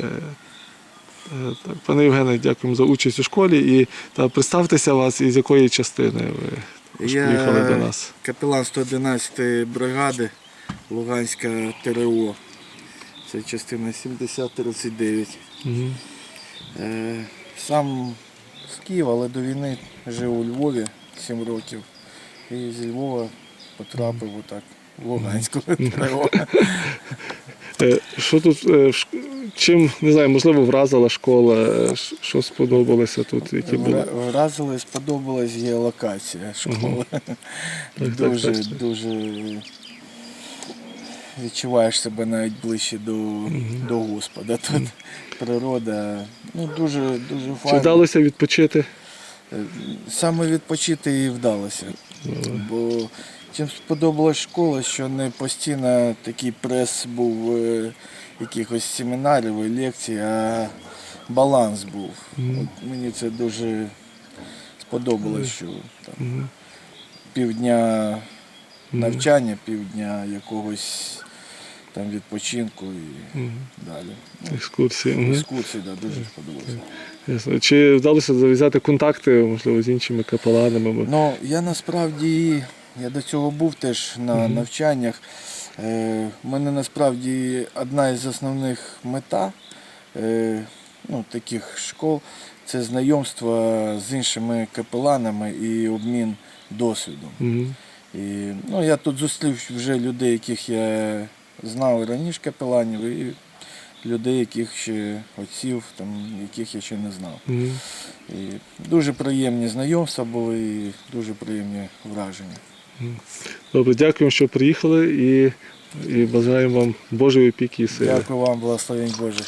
Е, е, Так, пане Євгене, дякуємо за участь у школі і та представтеся вас і з якої частини ви Я приїхали до нас. капелан 111 бригади Луганська ТРО. Це частина 7039. Угу. Е, Сам з Києва, але до війни жив у Львові 7 років. І зі Львова потрапив отак в Луганську ТРО. Що тут, чим, не знаю, можливо, вразила школа, е, що сподобалося тут, які були? Вразила і сподобалась є локація школи. так, Дуже, так, так. дуже відчуваєш себе навіть ближче до, до Господа. Тут природа, ну дуже, дуже Чи вдалося відпочити? Саме відпочити і вдалося. Бо чим сподобалась школа, що не постійно такий прес був е, якихось семінарів і лекцій, а баланс був. От мені це дуже сподобалось, що там півдня навчання, півдня якогось там відпочинку і далі. Ну, Екскурсії. Мгм. Екскурсії, да, дуже сподобалося. Ясно. Чи вдалося зав'язати контакти, можливо, з іншими капеланами? Ну, я насправді, я до цього був теж на навчаннях. Е, У мене насправді одна із основних мета е, ну, таких школ це знайомство з іншими капеланами і обмін досвідом. Мгм. І, ну, я тут зустрів вже людей, яких я знав і раніше капеланів, і людей, яких ще отців, там, яких я ще не знав. Мгм. І дуже приємні знайомства були і дуже приємні враження. Добре, дякуємо, що приїхали і, і бажаємо вам Божої опіки і сили. Дякую вам, благословень Боже.